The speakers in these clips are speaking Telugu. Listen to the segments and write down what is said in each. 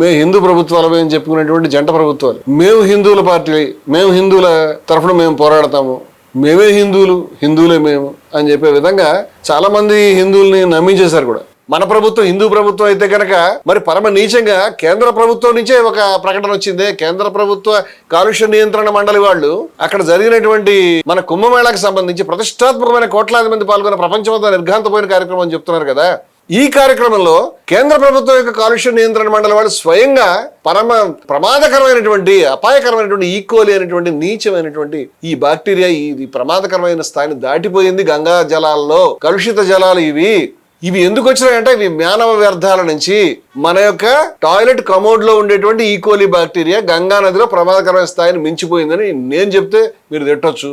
మేము హిందూ ప్రభుత్వాలు అని చెప్పుకునేటువంటి జంట ప్రభుత్వాలు. మేము హిందువుల పార్టీ మేము హిందువుల తరఫున మేము పోరాడతాము. మేమే హిందువులు హిందువులే మేము అని చెప్పే విధంగా చాలా మంది హిందువుల్ని నమ్మించేశారు కూడా. మన ప్రభుత్వం హిందూ ప్రభుత్వం అయితే కనుక మరి పరమ నీచంగా కేంద్ర ప్రభుత్వం నుంచే ఒక ప్రకటన వచ్చింది. కేంద్ర ప్రభుత్వ కాలుష్య నియంత్రణ మండలి వాళ్ళు అక్కడ జరిగినటువంటి మన కుంభమేళాకు సంబంధించి ప్రతిష్టాత్మకమైన కోట్లాది మంది పాల్గొన్న ప్రపంచమంతా నిర్ఘాంతపోయిన కార్యక్రమం అని చెప్తున్నారు కదా. ఈ కార్యక్రమంలో కేంద్ర ప్రభుత్వం యొక్క కాలుష్య నియంత్రణ మండలి వాళ్ళు స్వయంగా పరమ ప్రమాదకరమైనటువంటి అపాయకరమైనటువంటి e. ఈక్వలి అనేటువంటి నీచమైనటువంటి ఈ బాక్టీరియా ఇది ప్రమాదకరమైన స్థాయిని దాటిపోయింది. గంగా జలాల్లో కలుషిత జలాలు ఇవి. ఇవి ఎందుకు వచ్చినాయంటే ఇవి మానవ వ్యర్థాల నుంచి మన యొక్క టాయిలెట్ కమోడ్లో ఉండేటువంటి e. ఈకోలి బాక్టీరియా గంగా నదిలో ప్రమాదకరమైన స్థాయిని మించిపోయిందని నేను చెప్తే మీరు తిట్టొచ్చు.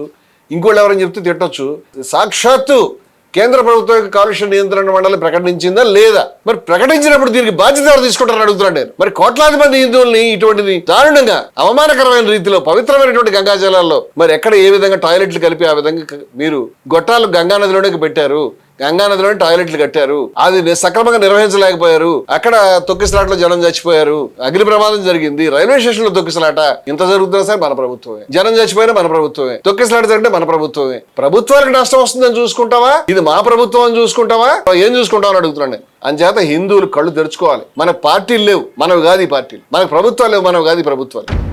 ఇంకోళ్ళు ఎవరైనా చెప్తే తిట్టొచ్చు. సాక్షాత్తు కేంద్ర ప్రభుత్వం యొక్క కాలుష్య నియంత్రణ మండలి ప్రకటించిందా లేదా? మరి ప్రకటించినప్పుడు దీనికి బాధ్యత ఎవరు తీసుకుంటారని అడుగుతున్నాను నేను. మరి కోట్లాది మంది హిందువుల్ని ఇటువంటిది దారుణంగా అవమానకరమైన రీతిలో పవిత్రమైనటువంటి గంగా జలాల్లో మరి ఎక్కడ ఏ విధంగా టాయిలెట్లు కలిపి ఆ విధంగా మీరు గొట్టాలు గంగా పెట్టారు? గంగానదిలోని టాయిలెట్లు కట్టారు. అది సక్రమంగా నిర్వహించలేకపోయారు. అక్కడ తొక్కిసలాటలో జనం చచ్చిపోయారు. అగ్ని ప్రమాదం జరిగింది. రైల్వే స్టేషన్లో తొక్కిసలాట ఇంత జరుగుతున్నా సరే మన ప్రభుత్వమే. జనం చచ్చిపోయినా మన ప్రభుత్వమే. తొక్కిసలాట జరిగితే మన ప్రభుత్వమే. ప్రభుత్వానికి నష్టం వస్తుందని చూసుకుంటావా? ఇది మా ప్రభుత్వం అని చూసుకుంటావా? ఏం చూసుకుంటావు అని అడుగుతున్నాను అంచేత హిందువులు కళ్ళు తెరుచుకోవాలి. మన పార్టీలు లేవు. మనవి కాదు ఈ పార్టీలు. మనకు ప్రభుత్వాలు లేవు. మనవి కాదు ఈ ప్రభుత్వాలు.